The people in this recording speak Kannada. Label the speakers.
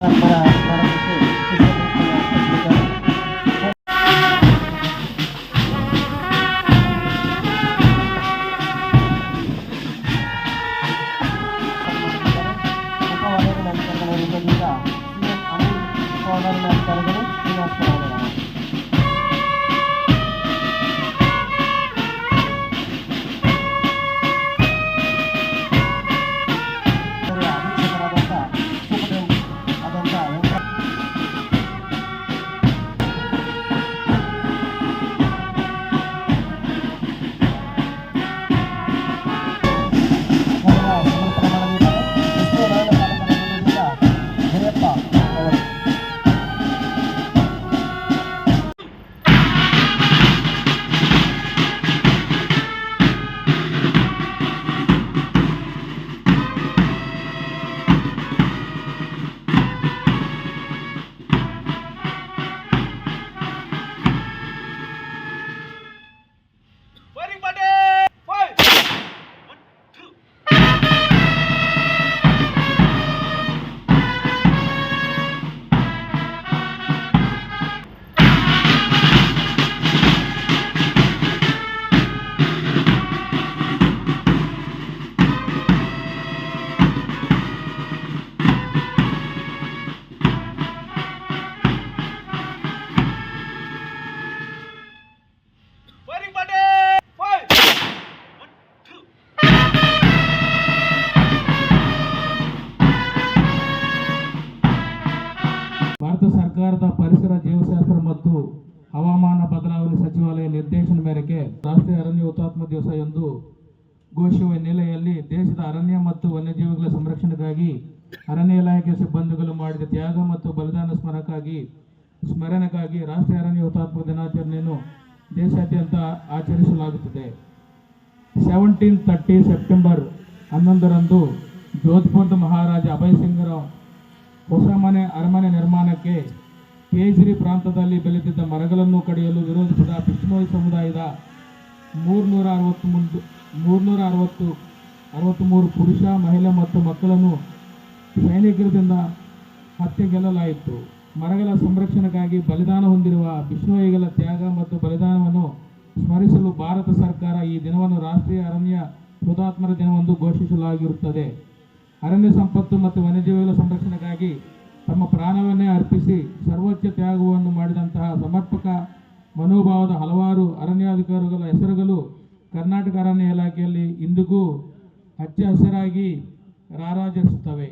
Speaker 1: para, para Thank
Speaker 2: you. ಸರ್ಕಾರದ ಪರಿಸರ ಜೀವಶಾಸ್ತ್ರ ಮತ್ತು ಹವಾಮಾನ ಬದಲಾವಣೆ ಸಚಿವಾಲಯ ನಿರ್ದೇಶನ ಮೇರೆಗೆ ರಾಷ್ಟ್ರೀಯ ಅರಣ್ಯ ಹುತಾತ್ಮ ದಿವಸ ಎಂದು ಘೋಷಿಸುವ ಹಿನ್ನೆಲೆಯಲ್ಲಿ ದೇಶದ ಅರಣ್ಯ ಮತ್ತು ವನ್ಯಜೀವಿಗಳ ಸಂರಕ್ಷಣೆಗಾಗಿ ಅರಣ್ಯ ಇಲಾಖೆ ಸಿಬ್ಬಂದಿಗಳು ಮಾಡಿದ ತ್ಯಾಗ ಮತ್ತು ಬಲಿದಾನ ಸ್ಮರಣಕ್ಕಾಗಿ, ಸ್ಮರಣೆಗಾಗಿ ರಾಷ್ಟ್ರೀಯ ಅರಣ್ಯ ಹುತಾತ್ಮ ದಿನಾಚರಣೆಯನ್ನು ದೇಶಾದ್ಯಂತ ಆಚರಿಸಲಾಗುತ್ತದೆ. ಸೆವೆಂಟೀನ್ ತರ್ಟಿ ಸೆಪ್ಟೆಂಬರ್ ಹನ್ನೊಂದರಂದು ಜೋಧ್ಪುರದ ಮಹಾರಾಜ ಅಭಯ್ ಸಿಂಗ್ರ ಹೊಸ ಮನೆ ಅರಮನೆ ನಿರ್ಮಾಣಕ್ಕೆ ಕೇಜ್ರಿ ಪ್ರಾಂತದಲ್ಲಿ ಬೆಳೆದಿದ್ದ ಮರಗಳನ್ನು ಕಡಿಯಲು ವಿರೋಧಿಸಿದ ಬಿಷ್ಣೋಯ್ ಸಮುದಾಯದ ಮೂರ್ನೂರ ಅರವತ್ತು ಮುಂದು ಮೂರ್ನೂರ ಅರವತ್ತು ಅರವತ್ತ್ಮೂರು ಪುರುಷ, ಮಹಿಳೆ ಮತ್ತು ಮಕ್ಕಳನ್ನು ಸೈನಿಕರಿಂದ ಹತ್ಯೆಗೆಲ್ಲಲಾಯಿತು ಮರಗಳ ಸಂರಕ್ಷಣೆಗಾಗಿ ಬಲಿದಾನ ಹೊಂದಿರುವ ಬಿಷ್ಣೋಯಿಗಳ ತ್ಯಾಗ ಮತ್ತು ಬಲಿದಾನವನ್ನು ಸ್ಮರಿಸಲು ಭಾರತ ಸರ್ಕಾರ ಈ ದಿನವನ್ನು ರಾಷ್ಟ್ರೀಯ ಅರಣ್ಯ ಹುತಾತ್ಮರ ದಿನವೆಂದು ಘೋಷಿಸಲಾಗಿರುತ್ತದೆ. ಅರಣ್ಯ ಸಂಪತ್ತು ಮತ್ತು ವನ್ಯಜೀವಿಗಳ ಸಂರಕ್ಷಣೆಗಾಗಿ ತಮ್ಮ ಪ್ರಾಣವನ್ನೇ ಅರ್ಪಿಸಿ ಸರ್ವೋಚ್ಚ ತ್ಯಾಗವನ್ನು ಮಾಡಿದಂತಹ ಸಮರ್ಪಕ ಮನೋಭಾವದ ಹಲವಾರು ಅರಣ್ಯಾಧಿಕಾರಿಗಳ ಹೆಸರುಗಳು ಕರ್ನಾಟಕ ಅರಣ್ಯ ಇಲಾಖೆಯಲ್ಲಿ ಇಂದಿಗೂ ಹಚ್ಚ ಹಸಿರಾಗಿ ರಾರಾಜಿಸುತ್ತವೆ.